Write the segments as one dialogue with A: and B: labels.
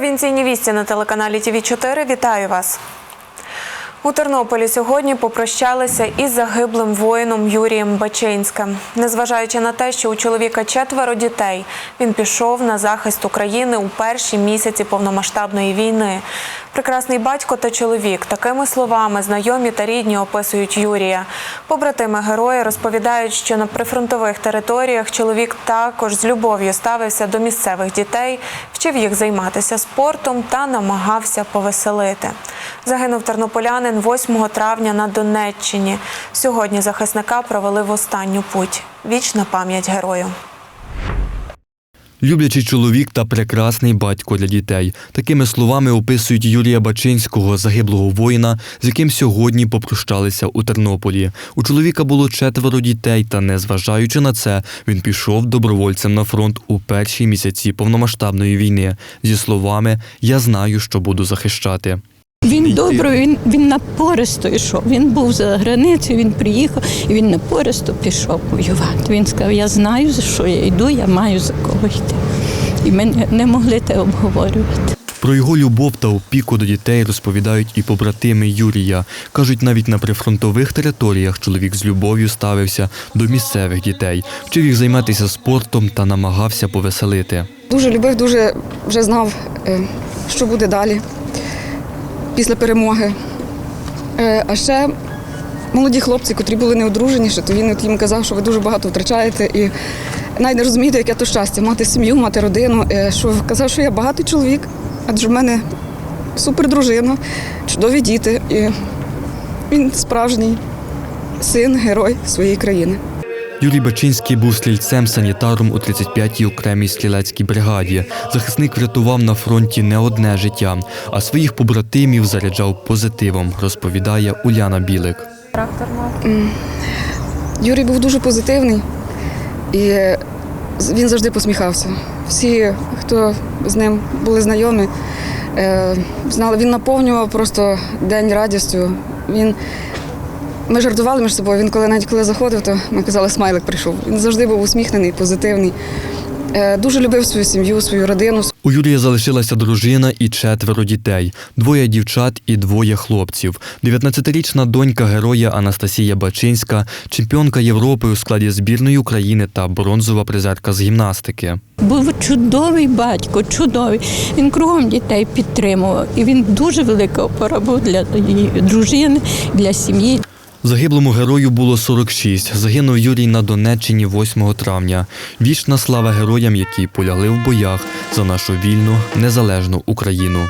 A: Провінційні вісті на телеканалі ТВ 4 Вітаю вас. У Тернополі сьогодні попрощалися із загиблим воїном Юрієм Бачинським. Незважаючи на те, що у чоловіка четверо дітей, він пішов на захист України у перші місяці повномасштабної війни. Прекрасний батько та чоловік такими словами знайомі та рідні описують Юрія. Побратими героя розповідають, що на прифронтових територіях чоловік також з любов'ю ставився до місцевих дітей, вчив їх займатися спортом та намагався повеселити. Загинув тернополянин 8 травня на Донеччині. Сьогодні захисника провели в останню путь. Вічна пам'ять герою.
B: Люблячий чоловік та прекрасний батько для дітей. Такими словами описують Юрія Бачинського, загиблого воїна, з яким сьогодні попрощалися у Тернополі. У чоловіка було четверо дітей, та незважаючи на це, він пішов добровольцем на фронт у перші місяці повномасштабної війни. Зі словами Я знаю, що буду захищати.
C: Він добрий, він, він напористо йшов. Він був за границею, він приїхав і він напористо пішов воювати. Він сказав, я знаю, за що я йду, я маю за кого йти. І ми не- не могли те обговорювати.
B: Про його любов та опіку до дітей розповідають і побратими Юрія. Кажуть, навіть на прифронтових територіях чоловік з любов'ю ставився до місцевих дітей, вчив їх займатися спортом та намагався повеселити.
D: Дуже любив, дуже вже знав, е, що буде далі після перемоги. Е, А ще молоді хлопці, котрі були не одружені, ще, то він от їм казав, що ви дуже багато втрачаєте і навіть не розумієте, яке то щастя мати сім'ю, мати родину. Е, Що казав, що я багатий чоловік, адже в мене супер дружина, чудові діти. І він справжній син, герой своєї країни.
B: Юрій Бачинський був стрільцем-санітаром у 35-й окремій стрілецькій бригаді. Захисник врятував на фронті не одне життя, а своїх побратимів заряджав позитивом, розповідає Уляна Білик.
D: Юрій був дуже позитивний і він завжди посміхався. Всі, хто з ним були знайомі, е, знали, він наповнював просто день радістю. Він, ми жартували між собою. Він коли навіть коли заходив, то ми казали, смайлик прийшов. Він завжди був усміхнений, позитивний. Е, Дуже любив свою сім'ю, свою родину,
B: У Юрія залишилася дружина і четверо дітей, двоє дівчат і двоє хлопців. 19-річна донька героя Анастасія Бачинська, чемпіонка Європи у складі збірної України та бронзова призерка з гімнастики.
C: Був чудовий батько, чудовий. Він кругом дітей підтримував. І він дуже велика опора був для її дружини, для сім'ї.
B: Загиблому герою було 46. Загинув Юрій на Донеччині 8 травня. Вічна слава героям, які полягли в боях за нашу вільну, незалежну Україну.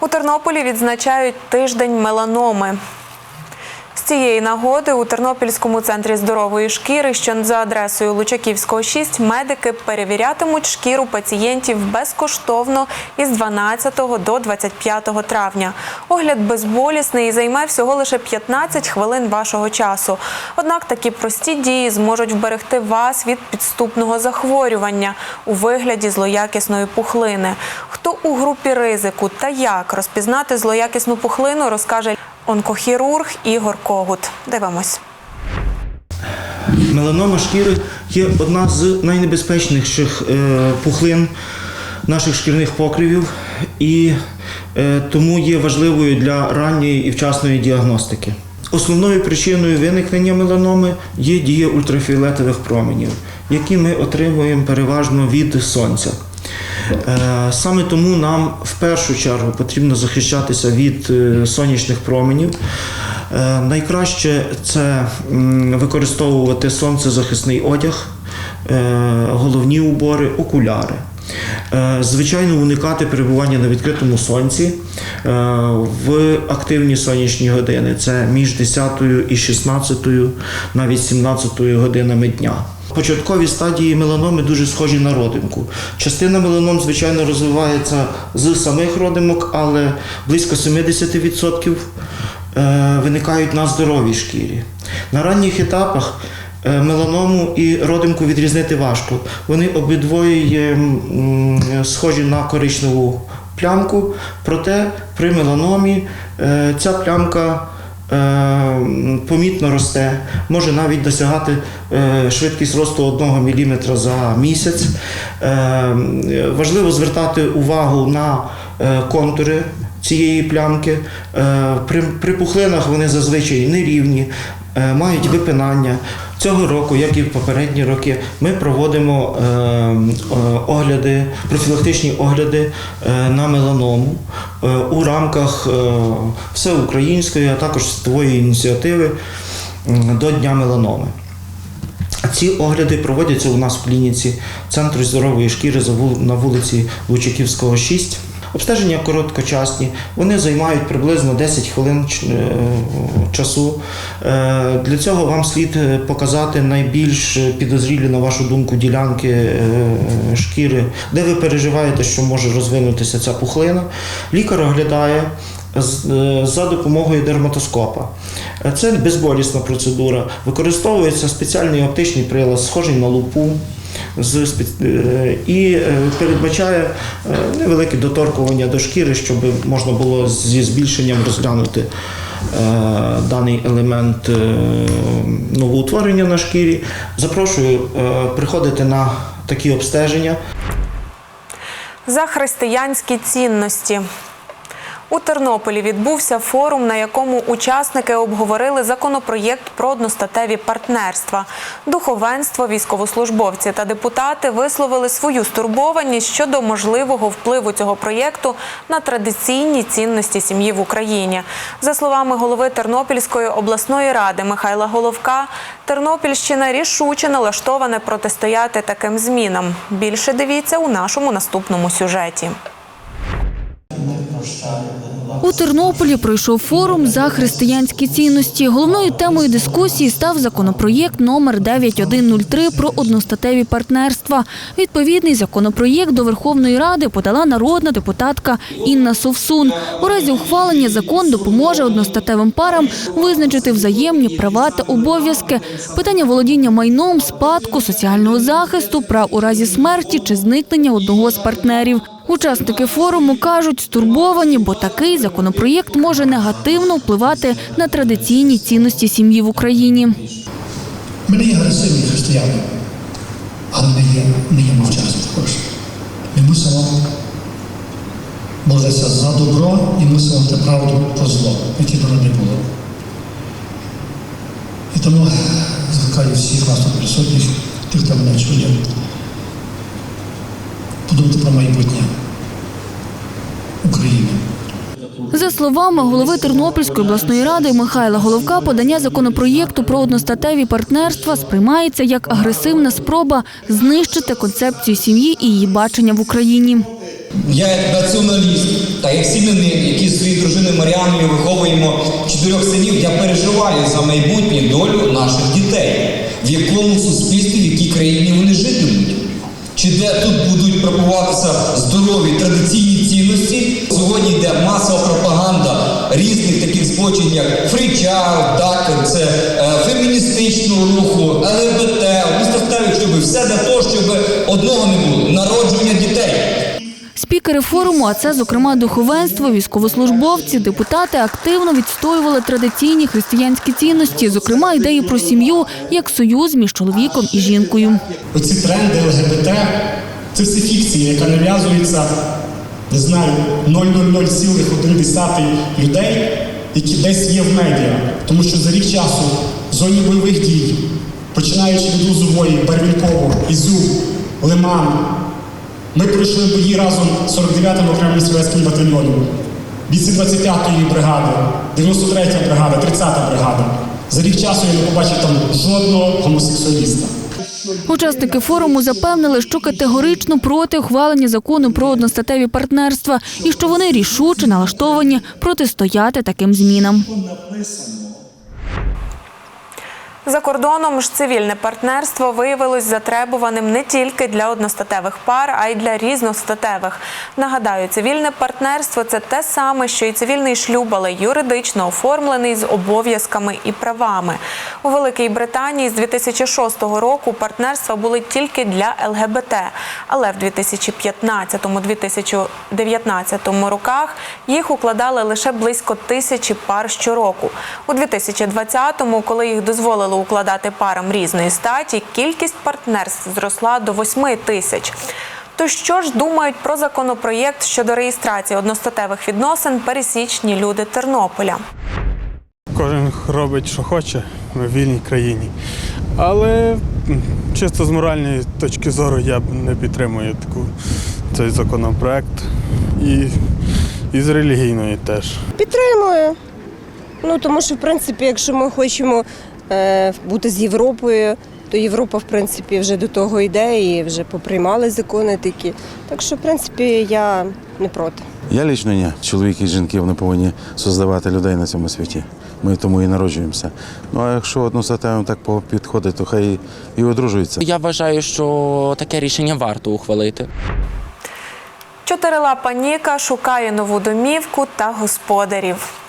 A: У Тернополі відзначають тиждень меланоми. З цієї нагоди у Тернопільському центрі здорової шкіри, що за адресою Лучаківського 6, медики перевірятимуть шкіру пацієнтів безкоштовно із 12 до 25 травня. Огляд безболісний і займе всього лише 15 хвилин вашого часу. Однак такі прості дії зможуть вберегти вас від підступного захворювання у вигляді злоякісної пухлини. Хто у групі ризику та як розпізнати злоякісну пухлину, розкаже онкохірург Ігор Когут. Дивимось.
E: Меланома шкіри є одна з найнебезпечніших е, пухлин наших шкірних покривів і е, тому є важливою для ранньої і вчасної діагностики. Основною причиною виникнення меланоми є дія ультрафіолетових променів, які ми отримуємо переважно від сонця. Е, Саме тому нам в першу чергу потрібно захищатися від е, сонячних променів. Е, Найкраще це використовувати сонцезахисний одяг, головні убори, окуляри. Е, Звичайно, уникати перебування на відкритому сонці е, в активні сонячні години. Це між 10 і 16, навіть 17 годинами дня. Початкові стадії меланоми дуже схожі на родимку. Частина меланом, звичайно, розвивається з самих родимок, але близько 70% е, виникають на здоровій шкірі. На ранніх етапах меланому і родимку відрізнити важко. Вони обидвоє є схожі на коричневу плямку, проте при меланомі е, ця плямка е, помітно росте, може навіть досягати е, швидкість росту 1 мм за місяць. Е, Важливо звертати увагу на е, контури цієї плямки. Е, При, при пухлинах вони зазвичай нерівні, е, мають випинання. Цього року, як і в попередні роки, ми проводимо е, е, огляди, профілактичні огляди е, на меланому е, у рамках е, всеукраїнської, а також світової ініціативи до Дня меланоми. Ці огляди проводяться у нас в клініці Центру здорової шкіри на вулиці Лучаківського, 6. Обстеження короткочасні, вони займають приблизно 10 хвилин е, часу. Е, Для цього вам слід е, показати найбільш підозрілі, на вашу думку, ділянки шкіри, де ви переживаєте, що може розвинутися ця пухлина. Лікар оглядає за допомогою дерматоскопа. Це безболісна процедура. Використовується спеціальний оптичний прилад, схожий на лупу. З е, І е, передбачає е, невелике доторкування до шкіри, щоб можна було зі збільшенням розглянути даний елемент новоутворення на шкірі. Запрошую приходити на такі обстеження.
A: За християнські цінності. У Тернополі відбувся форум, на якому учасники обговорили законопроєкт про одностатеві партнерства. Духовенство, військовослужбовці та депутати висловили свою стурбованість щодо можливого впливу цього проєкту на традиційні цінності сім'ї в Україні. За словами голови Тернопільської обласної ради Михайла Головка, Тернопільщина рішуче налаштоване протистояти таким змінам. Більше дивіться у нашому наступному сюжеті.
F: У Тернополі пройшов форум за християнські цінності. Головною темою дискусії став законопроєкт номер 9103 про одностатеві партнерства. Відповідний законопроєкт до Верховної Ради подала народна депутатка Інна Совсун. У разі ухвалення закон допоможе одностатевим парам визначити взаємні права та обов'язки, питання володіння майном, спадку, соціального захисту, прав у разі смерті чи зникнення одного з партнерів. Учасники форуму кажуть, стурбовані, бо такий законопроєкт може негативно впливати на традиційні цінності сім'ї в Україні.
G: Ми є агресивні християни, але не є, не є мовчазні також. Ми мусимо боротися за добро і мусимо мати правду про зло, яке б не було. І тому закликаю всіх нас тут присутніх, тих, хто мене чує, подумати про майбутнє України.
F: За словами голови Тернопільської обласної ради Михайла Головка, подання законопроєкту про одностатеві партнерства сприймається як агресивна спроба знищити концепцію сім'ї і її бачення в Україні.
H: Я як націоналіст та як сім'янин, який з своєю дружиною Маріаною виховуємо чотирьох синів, я переживаю за майбутнє долю наших дітей, в якому суспільстві, в якій країні вони житимуть. Чи де тут будуть пропагуватися здорові традиційні цінності? Сьогодні йде масова пропаганда різних таких збочень, як фрічар, так, це е, феміністичного руху, ЛГБТ, місто ставить, щоб все для того, щоб одного не було народження дітей.
F: Спікери форуму, а це, зокрема, духовенство, військовослужбовці, депутати активно відстоювали традиційні християнські цінності, зокрема ідеї про сім'ю як союз між чоловіком і жінкою.
G: Оці тренди ЛГБТ це все фікція, яка нав'язується, не знаю, 0,00,1 людей, які десь є в медіа. Тому що за рік часу в зоні бойових дій, починаючи від Лузової, Барвінково, Ізю, Лиман, ми пройшли бої разом з 49-м окремим стрілецьким батальйоном, бійці 25-ї бригади, 93-я бригада, 30-та бригада. За рік часу я не побачив там жодного гомосексуаліста.
F: Учасники форуму запевнили, що категорично проти ухвалення закону про одностатеві партнерства і що вони рішуче налаштовані протистояти таким змінам.
A: За кордоном ж цивільне партнерство виявилось затребуваним не тільки для одностатевих пар, а й для різностатевих. Нагадаю, цивільне партнерство це те саме, що і цивільний шлюб, але юридично оформлений з обов'язками і правами. У Великій Британії з 2006 року партнерства були тільки для ЛГБТ, але в 2015-2019 роках їх укладали лише близько тисячі пар щороку. У 2020-му, коли їх дозволили укладати парам різної статі, кількість партнерств зросла до 8 тисяч. То що ж думають про законопроєкт щодо реєстрації одностатевих відносин пересічні люди Тернополя?
I: Кожен робить, що хоче в вільній країні. Але чисто з моральної точки зору я б не підтримую таку, цей законопроект. І, і з релігійної теж.
J: Підтримую. Ну тому що, в принципі, якщо ми хочемо бути з Європою, то Європа, в принципі, вже до того йде і вже поприймали закони такі. Так що, в принципі, я не проти.
K: Я лічно ні. Чоловіки і жінки вони повинні создавати людей на цьому світі. Ми тому і народжуємося. Ну а якщо одну одностатевим так підходить, то хай і одружуються.
L: Я вважаю, що таке рішення варто ухвалити.
A: Чотирилапа Ніка шукає нову домівку та господарів.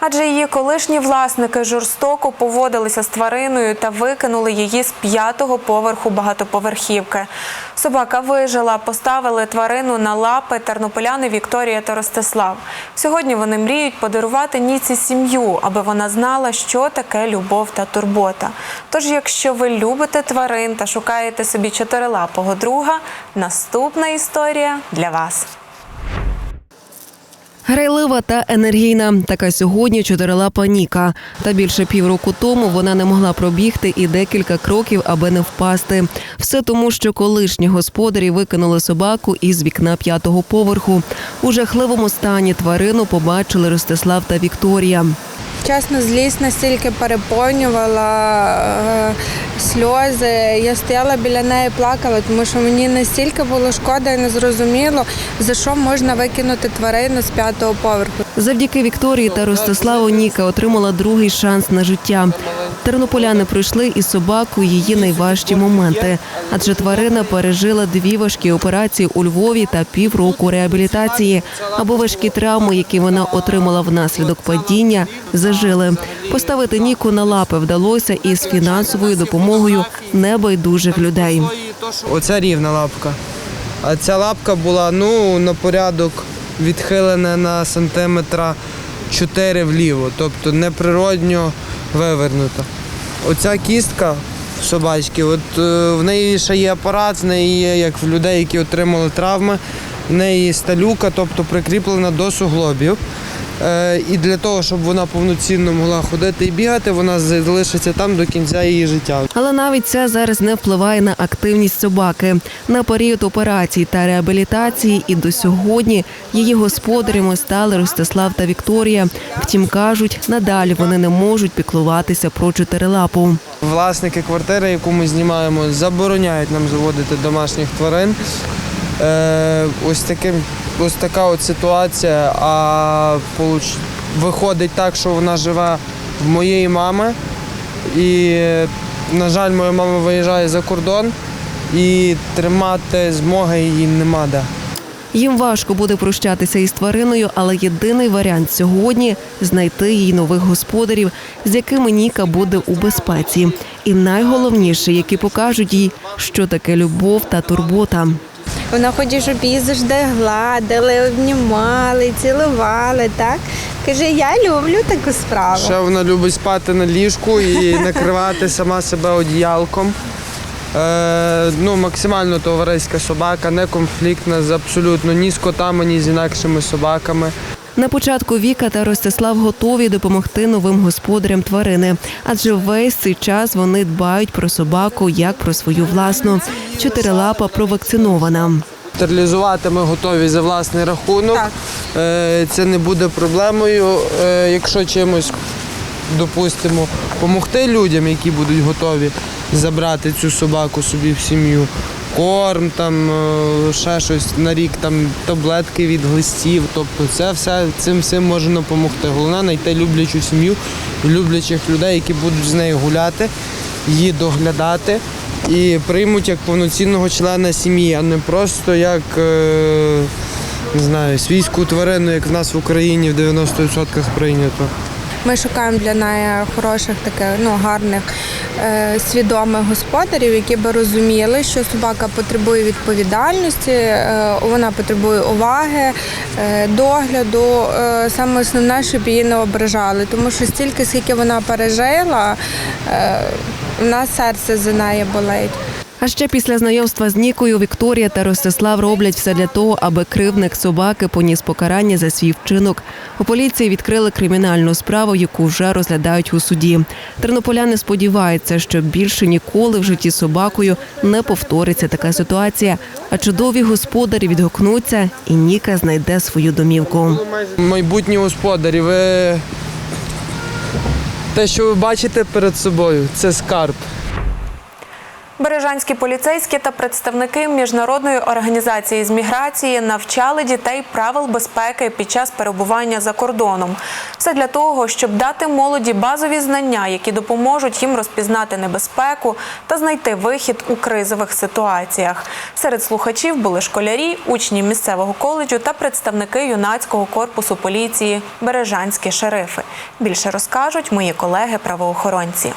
A: Адже її колишні власники жорстоко поводилися з твариною та викинули її з п'ятого поверху багатоповерхівки. Собака вижила, поставили тварину на лапи тернополяни Вікторія та Ростислав. Сьогодні вони мріють подарувати Ніці сім'ю, аби вона знала, що таке любов та турбота. Тож, якщо ви любите тварин та шукаєте собі чотирилапого друга, наступна історія для вас.
M: Грайлива та енергійна. Така сьогодні чотирилапа Ніка. Та більше півроку тому вона не могла пробігти і декілька кроків, аби не впасти. Все тому, що колишні господарі викинули собаку із вікна п'ятого поверху. У жахливому стані тварину побачили Ростислав та Вікторія.
N: Чесно, злість настільки переповнювала е, сльози. Я стояла біля неї, плакала, тому що мені настільки було шкода і незрозуміло, за що можна викинути тварину з п'ятого поверху.
M: Завдяки Вікторії та Ростиславу Ніка отримала другий шанс на життя. Тернополяни пройшли із собакою її найважчі моменти, адже тварина пережила дві важкі операції у Львові та півроку реабілітації, аби важкі травми, які вона отримала внаслідок падіння, зажили. Поставити Ніку на лапи вдалося із фінансовою допомогою небайдужих людей.
O: Оця рівна лапка. А ця лапка була ну, на порядок відхилена на сантиметра 4 вліво, тобто неприродньо вивернута. Оця кістка собачки, от е, в неї ще є апарат, в неї є, як в людей, які отримали травми, в неї сталюка, тобто прикріплена до суглобів. Е, І для того, щоб вона повноцінно могла ходити і бігати, вона залишиться там до кінця її життя.
M: Але навіть це зараз не впливає на активність собаки. На період операцій та реабілітації і до сьогодні її господарями стали Ростислав та Вікторія. Втім, кажуть, надалі вони не можуть піклуватися про чотирилапу.
O: Власники квартири, яку ми знімаємо, забороняють нам заводити домашніх тварин. Е, ось, таким, ось така от ситуація. А получ- виходить так, що вона живе в моєї мами. І, на жаль, моя мама виїжджає за кордон і тримати змоги її нема де.
M: Їм важко буде прощатися із твариною, але єдиний варіант сьогодні знайти їй нових господарів, з якими Ніка буде у безпеці. І найголовніше, які покажуть їй, що таке любов та турбота.
N: Вона хоче, щоб її завжди гладили, обнімали, цілували. Так каже, я люблю таку справу.
O: Ще вона любить спати на ліжку і накривати сама себе одіялком. Е, ну, максимально товариська собака, не конфліктна з абсолютно ні з котами, ні з інакшими собаками.
M: На початку Віка та Ростислав готові допомогти новим господарям тварини, адже весь цей час вони дбають про собаку як про свою власну. Чотирилапа провакцинована.
O: Стерилізувати ми готові за власний рахунок. Е, Це не буде проблемою. Е, Якщо чимось, допустимо, допомогти людям, які будуть готові забрати цю собаку собі в сім'ю, корм, там е, ще щось на рік, там таблетки від глистів. Тобто це все цим всім може допомогти. Головне знайти люблячу сім'ю, люблячих людей, які будуть з нею гуляти, її доглядати і приймуть як повноцінного члена сім'ї, а не просто як. е, Не знаю, свійську тварину, як в нас в Україні в 90% прийнято.
N: Ми шукаємо для неї хороших, таких ну гарних, свідомих господарів, які би розуміли, що собака потребує відповідальності, е, вона потребує уваги, е, догляду. Е, саме основне, щоб її не ображали, тому що стільки, скільки вона пережила, е, в нас серце за неї болить.
M: А ще після знайомства з Нікою Вікторія та Ростислав роблять все для того, аби кривник собаки поніс покарання за свій вчинок. У поліції відкрили кримінальну справу, яку вже розглядають у суді. Тернополяни сподіваються, що більше ніколи в житті собакою не повториться така ситуація. А чудові господарі відгукнуться, і Ніка знайде свою домівку.
O: Майбутні господарі, ви те, що ви бачите перед собою, це скарб.
A: Бережанські поліцейські та представники міжнародної організації з міграції навчали дітей правил безпеки під час перебування за кордоном. Все для того, щоб дати молоді базові знання, які допоможуть їм розпізнати небезпеку та знайти вихід у кризових ситуаціях. Серед слухачів були школярі, учні місцевого коледжу та представники юнацького корпусу поліції Бережанські шерифи. Більше розкажуть мої колеги-правоохоронці.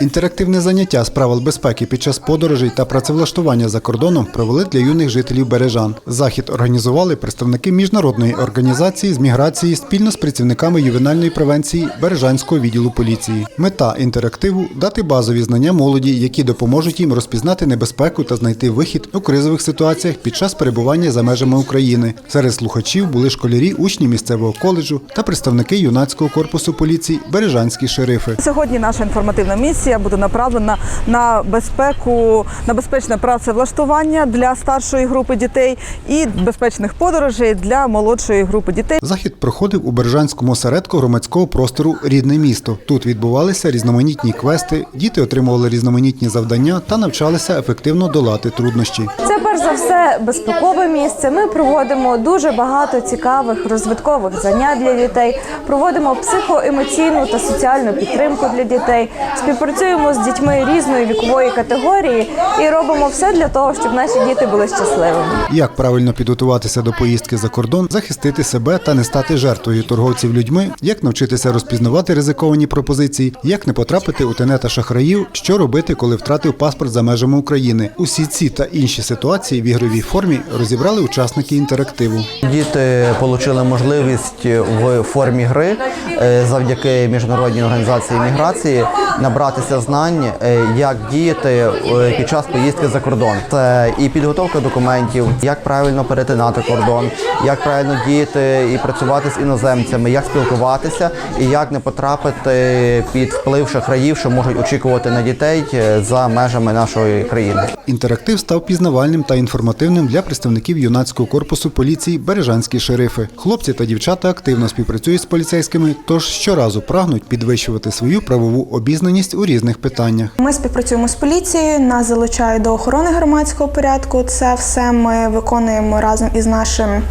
P: Інтерактивне заняття з правил безпеки під час подорожей та працевлаштування за кордоном провели для юних жителів Бережан. Захід організували представники міжнародної організації з міграції спільно з працівниками ювенальної превенції Бережанського відділу поліції. Мета інтерактиву дати базові знання молоді, які допоможуть їм розпізнати небезпеку та знайти вихід у кризових ситуаціях під час перебування за межами України. Серед слухачів були школярі, учні місцевого коледжу та представники юнацького корпусу поліції Бережанські шерифи.
Q: Сьогодні наша інформативна місія буде направлена на безпеку, на безпечне працевлаштування для старшої групи дітей і безпечних подорожей для молодшої групи дітей.
P: Захід проходив у Бережанському осередку громадського простору Рідне місто. Тут відбувалися різноманітні квести, діти отримували різноманітні завдання та навчалися ефективно долати труднощі.
R: Це перш за все безпекове місце. Ми проводимо дуже багато цікавих розвиткових занять для дітей. Проводимо психоемоційну та соціальну підтримку для дітей. Співпрацюємо з дітьми різної вікової категорії і робимо все для того, щоб наші діти були щасливими.
P: Як правильно підготуватися до поїздки за кордон, захистити себе та не стати жертвою торговців людьми, як навчитися розпізнавати ризиковані пропозиції, як не потрапити у тенета шахраїв, що робити, коли втратив паспорт за межами України. Усі ці та інші ситуації в ігровій формі розібрали учасники інтерактиву.
S: Діти отримали можливість в формі гри е, завдяки міжнародній організації міграції набратися знань, е, як діяти е, під час поїздки за кордон. Це і підготовка документів, як правильно перетинати кордон, як правильно діяти і працювати з іноземцями, як спілкуватися і як не потрапити під вплив шахраїв, що можуть очікувати на дітей за межами нашої країни.
P: Інтерактив став пізнавальним та інформативним для представників юнацького корпусу поліції Бережанські шерифи. Хлопці та дівчата активно співпрацюють з поліцейськими, тож щоразу прагнуть підвищувати свою правову обізнаність у різних питаннях.
T: Ми співпрацюємо з поліцією, нас залучають до охорони громадського порядку. Це все ми виконуємо разом із нашим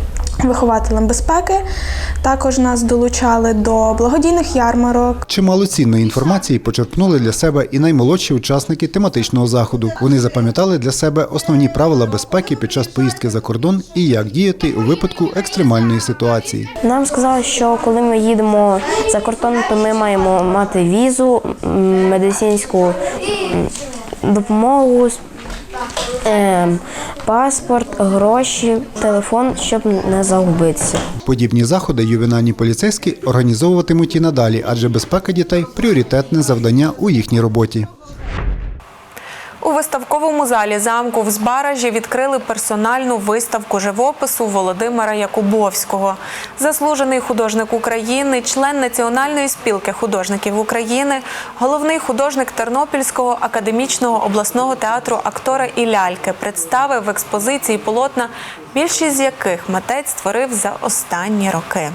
T: вихователем безпеки. Також нас долучали до благодійних ярмарок.
P: Чимало цінної інформації почерпнули для себе і наймолодші учасники тематичного заходу. Вони запам'ятали для себе основні правила безпеки під час поїздки за кордон і як діяти у випадку екстремальної ситуації.
U: Нам сказали, що коли ми їдемо за кордон, то ми маємо мати візу, медицинську допомогу, ем, паспорт, гроші, телефон, щоб не загубитися.
P: Подібні заходи ювенальні поліцейські організовуватимуть і надалі, адже безпека дітей пріоритетне завдання у їхній роботі.
A: У виставковому залі замку в Збаражі відкрили персональну виставку живопису Володимира Якубовського. Заслужений художник України, член Національної спілки художників України, головний художник Тернопільського академічного обласного театру актора і ляльки представив в експозиції полотна, більшість з яких митець створив за останні роки.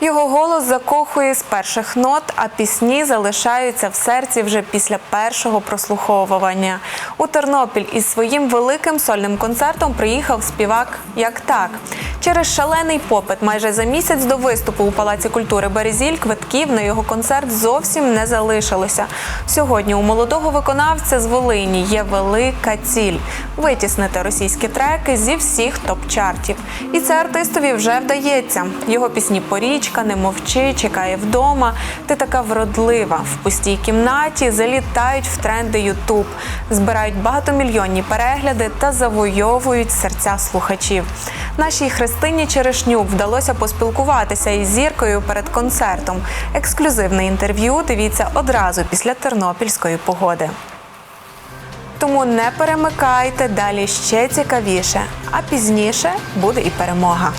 A: Його голос закохує з перших нот, а пісні залишаються в серці вже після першого прослуховування. У Тернопіль із своїм великим сольним концертом приїхав співак як так. Через шалений попит майже за місяць до виступу у Палаці культури Березіль квитків на його концерт зовсім не залишилося. Сьогодні у молодого виконавця з Волині є велика ціль витіснити російські треки зі всіх топ-чартів. І це артистові вже вдається. Його пісні Порічка, Не мовчи, чекає вдома. Ти така вродлива. В пустій кімнаті залітають в тренди Ютуб, збирають багатомільйонні перегляди та завойовують серця слухачів. Нашій Христині Черешнюк вдалося поспілкуватися із зіркою перед концертом. Ексклюзивне інтерв'ю дивіться одразу після тернопільської погоди. Тому не перемикайте далі ще цікавіше, а пізніше буде і перемога.